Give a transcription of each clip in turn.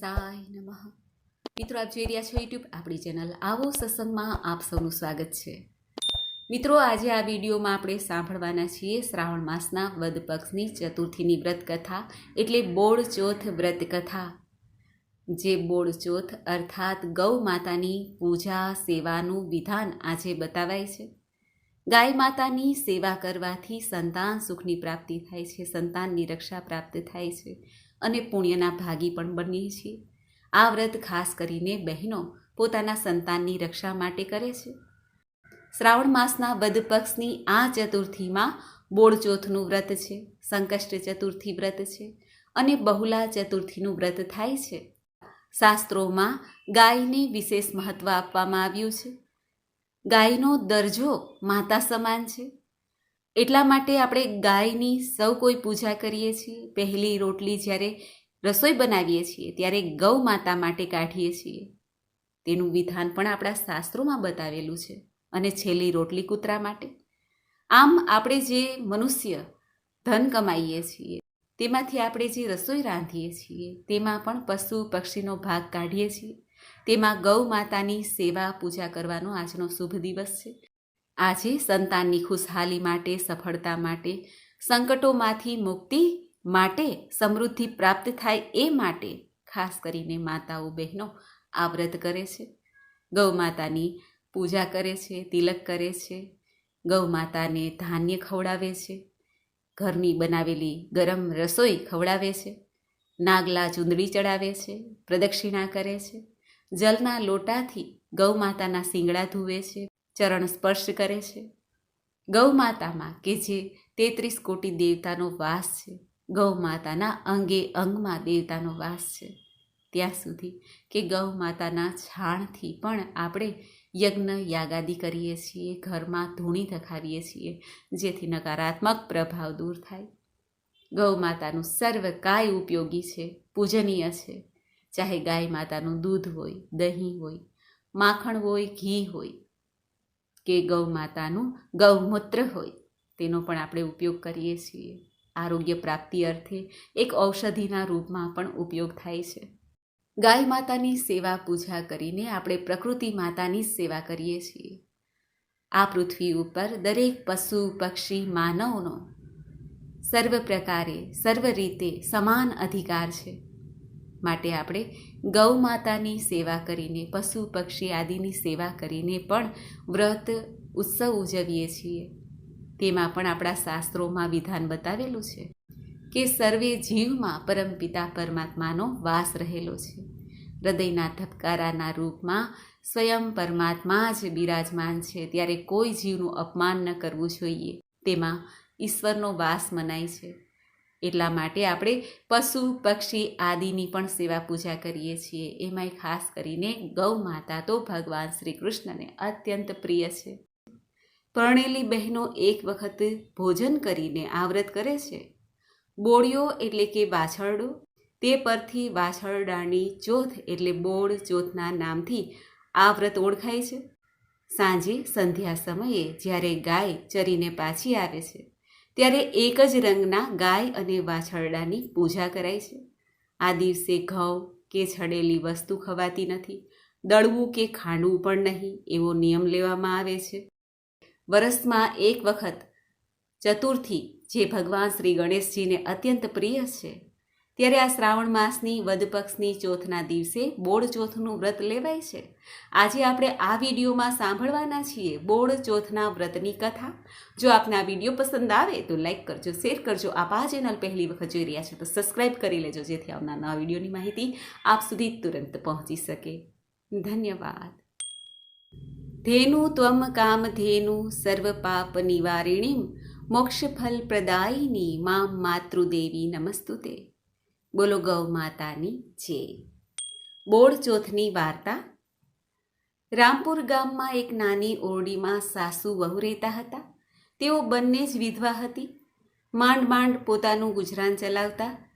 ગણેશાય નમઃ. મિત્રો, આપ જોઈ રહ્યા છો યુટ્યુબ આપણી ચેનલ આવો સત્સંગમાં આપ સૌનું સ્વાગત છે. મિત્રો, આજે આ વિડીયોમાં આપણે સાંભળવાના છીએ શ્રાવણ માસના વદ પક્ષની ચતુર્થીની વ્રત કથા, એટલે બોળ ચોથ વ્રત કથા. જે બોળ ચોથ અર્થાત ગૌ માતાની પૂજા, સેવાનું વિધાન આજે બતાવાય છે. ગાય માતાની સેવા કરવાથી સંતાન સુખની પ્રાપ્તિ થાય છે, સંતાનની રક્ષા પ્રાપ્ત થાય છે. અને પુણ્યના ભાગી પણ બનીએ છીએ. આ વ્રત ખાસ કરીને બહેનો પોતાના સંતાનની રક્ષા માટે કરે છે. શ્રાવણ માસના વદ પક્ષની આ ચતુર્થીમાં બોળચોથનું વ્રત છે, સંકષ્ટ ચતુર્થી વ્રત છે અને બહુલા ચતુર્થીનું વ્રત થાય છે. શાસ્ત્રોમાં ગાયને વિશેષ મહત્ત્વ આપવામાં આવ્યું છે. ગાયનો દરજ્જો માતા સમાન છે. એટલા માટે આપણે ગાયની સૌ કોઈ પૂજા કરીએ છીએ. પહેલી રોટલી જ્યારે રસોઈ બનાવીએ છીએ, ત્યારે ગૌ માતા માટે કાઢીએ છીએ. તેનું વિધાન પણ આપણા શાસ્ત્રોમાં બતાવેલું છે અને છેલ્લી રોટલી કૂતરા માટે. આમ આપણે જે મનુષ્ય ધન કમાઈએ છીએ, તેમાંથી આપણે જે રસોઈ રાંધીએ છીએ, તેમાં પણ પશુ પક્ષીનો ભાગ કાઢીએ છીએ. તેમાં ગૌ માતાની સેવા પૂજા કરવાનો આજનો શુભ દિવસ છે. આજે સંતાનની ખુશહાલી માટે, સફળતા માટે, સંકટોમાંથી મુક્તિ માટે, સમૃદ્ધિ પ્રાપ્ત થાય એ માટે ખાસ કરીને માતાઓ બહેનો આ વ્રત કરે છે. ગૌ માતાની પૂજા કરે છે, તિલક કરે છે. ગૌ માતાને ધાન્ય ખવડાવે છે. ઘરની બનાવેલી ગરમ રસોઈ ખવડાવે છે. નાગલા ચૂંદડી ચડાવે છે, પ્રદક્ષિણા કરે છે. જલના લોટાથી ગૌ માતાના શિંગડા ધુવે છે. ચરણ સ્પર્શ કરે છે. ગૌમાતામાં કે જે તેત્રીસ કોટી દેવતાનો વાસ છે. ગૌમાતાના અંગે અંગમાં દેવતાનો વાસ છે. ત્યાં સુધી કે ગૌમાતાના છાણથી પણ આપણે યજ્ઞ યાગાદી કરીએ છીએ, ઘરમાં ધૂણી ધખાવીએ છીએ, જેથી નકારાત્મક પ્રભાવ દૂર થાય. ગૌમાતાનું સર્વ કાય ઉપયોગી છે, પૂજનીય છે. ચાહે ગાય માતાનું દૂધ હોય, દહીં હોય, માખણ હોય, ઘી હોય કે ગૌ માતાનું ગૌમૂત્ર હોય, તેનો પણ આપણે ઉપયોગ કરીએ છીએ. આરોગ્ય પ્રાપ્તિ અર્થે એક ઔષધિના રૂપમાં પણ ઉપયોગ થાય છે. ગાય માતાની સેવા પૂજા કરીને આપણે પ્રકૃતિ માતાની સેવા કરીએ છીએ. આ પૃથ્વી ઉપર દરેક પશુ, પક્ષી, માનવનો સર્વ પ્રકારે, સર્વ રીતે સમાન અધિકાર છે. માટે આપણે ગૌ માતાની સેવા કરીને, પશુ પક્ષી આદિની સેવા કરીને પણ વ્રત ઉત્સવ ઉજવીએ છીએ. તેમાં પણ આપણા શાસ્ત્રોમાં વિધાન બતાવેલું છે કે સર્વે જીવમાં પરમપિતા પરમાત્માનો વાસ રહેલો છે. હૃદયના ધબકારાના રૂપમાં સ્વયં પરમાત્મા જ બિરાજમાન છે. ત્યારે કોઈ જીવનું અપમાન ન કરવું જોઈએ. તેમાં ઈશ્વરનો વાસ મનાય છે. એટલા માટે આપણે પશુ, પક્ષી આદિની પણ સેવા પૂજા કરીએ છીએ. એમાંય ખાસ કરીને ગૌ માતા તો ભગવાન શ્રી કૃષ્ણને અત્યંત પ્રિય છે. પરણેલી બહેનો એક વખત ભોજન કરીને આવ્રત કરે છે. બોળિયો એટલે કે વાછરડો, તે પરથી વાછરડાની ચોથ એટલે બોળ ચોથના નામથી આ વ્રત ઓળખાય છે. સાંજે સંધ્યા સમયે જ્યારે ગાય ચરીને પાછી આવે છે. ત્યારે એક જ રંગના ગાય અને વાછરડાની પૂજા કરાય છે. આ દિવસે ઘઉં કે છડેલી વસ્તુ ખવાતી નથી, દળવું કે ખાંડવું પણ નહીં એવો નિયમ લેવામાં આવે છે. વરસમાં એક વખત ચતુર્થી, જે ભગવાન શ્રી ગણેશજીને અત્યંત પ્રિય છે. ત્યારે આ શ્રાવણ માસની વધપક્ષની ચોથના દિવસે બોળ ચોથનું વ્રત લેવાય છે. આજે આપણે આ વિડીયોમાં સાંભળવાના છીએ બોળ ચોથના વ્રતની કથા. જો આપને આ વીડિયો પસંદ આવે તો લાઈક કરજો, શેર કરજો. આપ આ ચેનલ પહેલી વખત જોઈ રહ્યા છો તો સબસ્ક્રાઈબ કરી લેજો, જેથી આવનાર નવા વિડીયોની માહિતી આપ સુધી તુરંત પહોંચી શકે. ધન્યવાદ. ધેનુ ત્વમ કામ ધેનુ સર્વ પાપ નિવારિણીમ મોક્ષફલ પ્રદાયિની, મામ માતૃદેવી નમસ્તુતે. બોલો ગૌ માતાની જય. બોળ ચોથની વાર્તા. રામપુર ગામમાં એક નાની ઓરડીમાં સાસુ વહુ રહેતા હતા. તેઓ બંને જ વિધવા હતી. માંડ માંડ પોતાનું ગુજરાન ચલાવતા.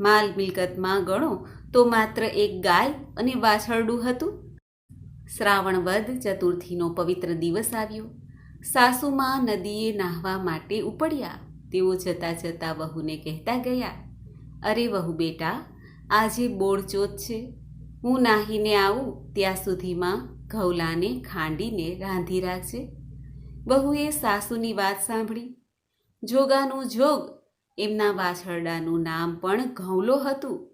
માલ મિલકતમાં ગણો તો માત્ર એક ગાય અને વાછરડું હતું. શ્રાવણ વદ ચતુર્થીનો પવિત્ર દિવસ આવ્યો. સાસુમાં નદીએ નાહવા માટે ઉપડ્યા. તેઓ જતા જતા વહુને કહેતા ગયા અરે વહુ બેટા, આજે બોળચોથ છે. હું નાહીને આવું, ત્યાં સુધીમાં ઘઉલાને ખાંડીને રાંધી રાખજે. બહુએ સાસુની વાત સાંભળી. જોગાનું જોગ, એમના વાછરડાનું નામ પણ ઘઉલો હતું.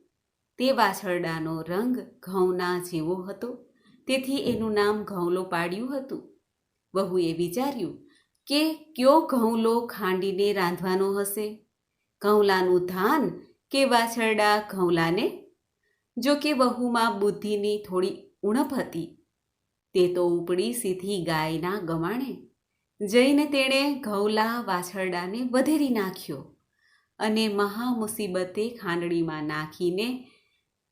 તે વાછરડાનો રંગ ઘઉંના જેવો હતો, તેથી એનું નામ ઘઉલો પાડ્યું હતું. વહુએ વિચાર્યું કે કયો ઘઉંલો ખાંડીને રાંધવાનો હશે? ઘઉંલાનું ધાન કે વાછરડા ઘઉલાને? જો કે વહુમાં બુદ્ધિની થોડી ઉણપ હતી. તે તો ઉપડી સીધી ગાયના ગમાણે. જઈને તેણે ઘઉલા વાછરડાને વધેરી નાખ્યો અને મહા મુસીબતે ખાંડણીમાં નાખીને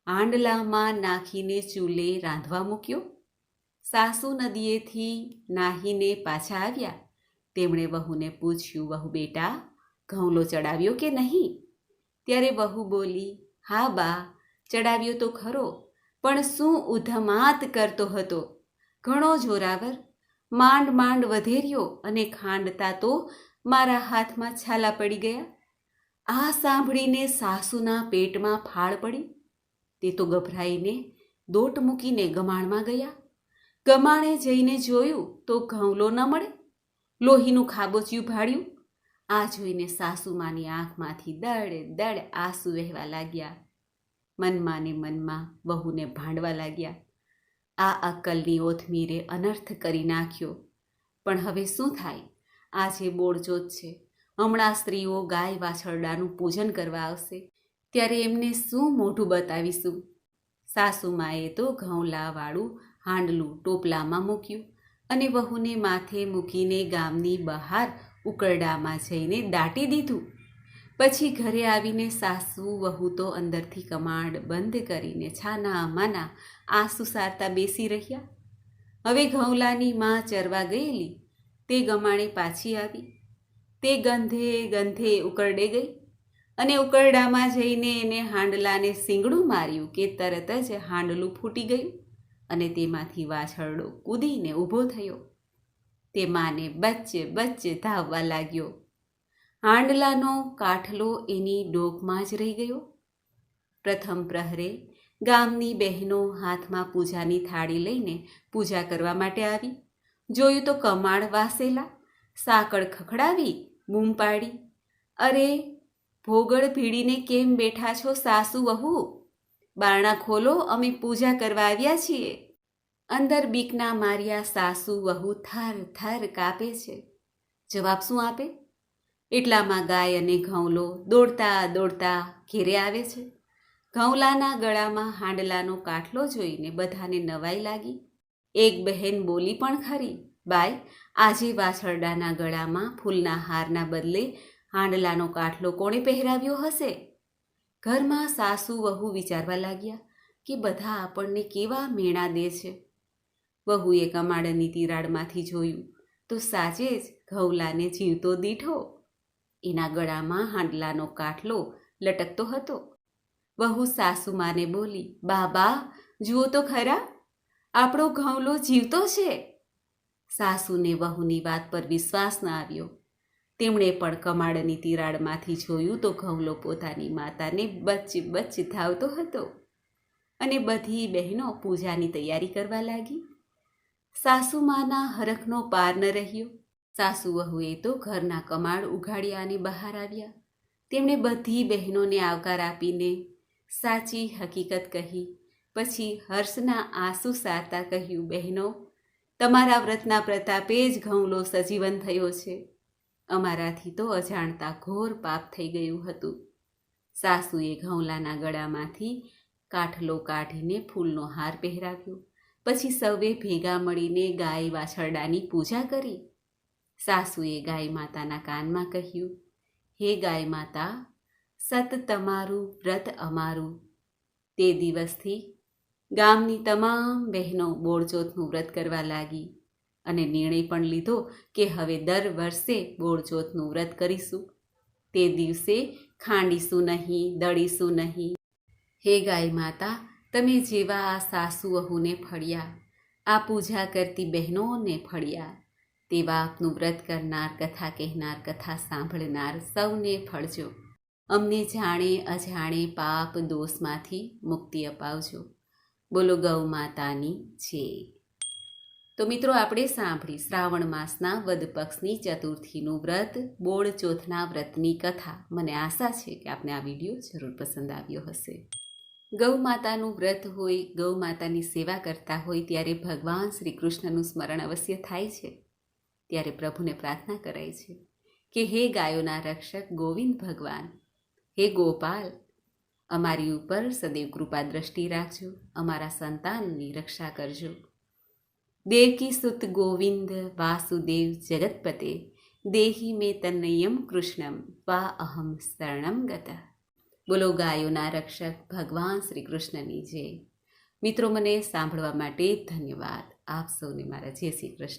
આંડલામાં નાખીને ચૂલે રાંધવા મૂક્યો. સાસુ નદીએથી નાહીને પાછા આવ્યા. તેમણે વહુને પૂછ્યું, વહુ બેટા, ઘઉંલો ચડાવ્યો કે નહીં? ત્યારે વહુ બોલી, હા બા, ચડાવ્યો તો ખરો, પણ શું ઉધમાત કરતો હતો? ઘણો જોરાવર માંડ માંડ વધેર્યો અને ખાંડતા તો મારા હાથમાં છાલા પડી ગયા. આ સાંભળીને સાસુના પેટમાં ફાળ પડી. તે તો ગભરાઈને દોટ મૂકીને ગમાણમાં ગયા. ગમાણે જઈને જોયું તો ઘઉંલો ન મળે. લોહીનું ખાબોચિયું ભાડ્યું આ જોઈને સાસુમાની આંખમાંથી દડ દડ આંસુ વહેવા લાગ્યા. મનમાં ને મનમાં વહુને ભાંડવા લાગ્યા. આ અક્કલની ઓથમીરે અનર્થ કરી નાખ્યો. પણ હવે શું થાય? આજે બોળજોત છે. હમણાં સ્ત્રીઓ ગાય વાછરડાનું પૂજન કરવા આવશે. ત્યારે એમને શું મોઢું બતાવીશું? સાસુમાએ તો ઘઉંલાવાળું હાંડલું ટોપલામાં મૂક્યું અને વહુને માથે મૂકીને ગામની બહાર ઉકરડામાં જઈને દાટી દીધું. પછી ઘરે આવીને સાસુ વહુ તો અંદરથી કમાડ બંધ કરીને છાના માના આંસુ સારતા બેસી રહ્યા. હવે ઘઉંલાની માં ચરવા ગયેલી. તે ગમાણે પાછી આવી. તે ગંધે ગંધે ઉકરડે ગઈ અને ઉકરડામાં જઈને એને હાંડલાને સિંગડું માર્યું કે તરત જ હાંડલું ફૂટી ગયું અને તેમાંથી વાછરડો કૂદીને ઊભો થયો. તે માને બચ્ચે બચ્ચે ધાવવા લાગ્યો. હાંડલાનો કાઠલો એની ડોકમાં જ રહી ગયો. પ્રથમ પ્રહરે ગામની બહેનો હાથમાં પૂજાની થાળી લઈને પૂજા કરવા માટે આવી. જોયું તો કમાળ વાસેલા, સાકળ ખખડાવી, બૂમ પાડી. અરે, ભોગળ ભીડીને કેમ બેઠા છો સાસુ વહુ? બારણા ખોલો, અમે પૂજા કરવા આવ્યા છીએ. અંદર બીકના માર્યા સાસુ વહુ થર થર કાપે છે. જવાબ શું આપે? એટલામાં ગાય અને ઘઉંલો દોડતા દોડતા ઘેરે આવે છે. ઘઉંલાના ગળામાં હાંડલાનો કાઠલો જોઈને બધાને નવાઈ લાગી. એક બહેન બોલી પણ ખરી બાય આજે વાછરડાના ગળામાં ફૂલના હારના બદલે હાંડલાનો કાઠલો કોણે પહેરાવ્યો હશે? ઘરમાં સાસુ વહુ વિચારવા લાગ્યા કે બધા આપણને કેવા મેણા દે છે. વહુએ કમાડની તિરાડમાંથી જોયું, તો સાચે જ ઘઉલાને જીવતો દીઠો. એના ગળામાં હાંડલાનો કાટલો લટકતો હતો. વહુ સાસુમાને બોલી, બાબા, જુઓ તો ખરા, આપણો ઘઉલો જીવતો છે. સાસુને વહુની વાત પર વિશ્વાસ ન આવ્યો. તેમણે પણ કમાડની તિરાડમાંથી જોયું તો ઘઉલો પોતાની માતાને બચ્ચ બચ્ચ ધાવતો હતો અને બધી બહેનો પૂજાની તૈયારી કરવા લાગી. સાસુમાના હરખનો પાર ન રહ્યો. સાસુ વહુએ તો ઘરના કમાડ ઉઘાડ્યા અને બહાર આવ્યા. તેમણે બધી બહેનોને આવકાર આપીને સાચી હકીકત કહી. પછી હર્ષના આંસુ સારતા કહ્યું, બહેનો, તમારા વ્રતના પ્રતાપે જ ઘઉંલો સજીવન થયો છે. અમારાથી તો અજાણતા ઘોર પાપ થઈ ગયું હતું. સાસુએ ઘઉંલાના ગળામાંથી કાઠલો કાઢીને ફૂલનો હાર પહેરાવ્યો. પછી સૌએ ભેગા મળીને ગાય વાછરડાની પૂજા કરી. સાસુએ ગાય માતાના કાનમાં કહ્યું, હે ગાય માતા, સત તમારું, વ્રત અમારું. તે દિવસથી ગામની તમામ બહેનો બોળચોથનું વ્રત કરવા લાગી અને નિર્ણય પણ લીધો કે હવે દર વર્ષે બોળચોથનું વ્રત કરીશું. તે દિવસે ખાંડીશું નહીં, દળીશું નહીં. હે ગાય માતા તમે જેવા આ સાસુ વહુને ફળ્યા, આ પૂજા કરતી બહેનોને ફળ્યા, તેવા આપનું વ્રત કરનાર કથા કહેનાર કથા સાંભળનાર સૌને ફળજો. અમને જાણે અજાણે પાપ દોષમાંથી મુક્તિ અપાવજો. બોલો ગૌ માતાની છે તો મિત્રો, આપણે સાંભળી શ્રાવણ માસના વદ પક્ષની ચતુર્થીનું વ્રત, બોળ ચોથના વ્રતની કથા. મને આશા છે કે આપને આ વીડિયો જરૂર પસંદ આવ્યો હશે. ગૌ માતાનું વ્રત હોય, ગૌ માતાની સેવા કરતા હોય, ત્યારે ભગવાન શ્રી કૃષ્ણનું સ્મરણ અવશ્ય થાય છે. ત્યારે પ્રભુને પ્રાર્થના કરાય છે કે, હે ગાયોના રક્ષક ગોવિંદ ભગવાન, હે ગોપાલ, અમારી ઉપર સદૈવ કૃપા દ્રષ્ટિ રાખજો, અમારા સંતાનની રક્ષા કરજો. દેવકી સુત ગોવિંદ, વાસુદેવ જગતપતે, દેહી મે તન્નયમ કૃષ્ણમ, વા અહમ શરણમ ગત. બોલો ગાયોના રક્ષક ભગવાન શ્રી કૃષ્ણની જય. મિત્રો, મને સાંભળવા માટે ધન્યવાદ. આપ સૌને મારા જય શ્રી કૃષ્ણ.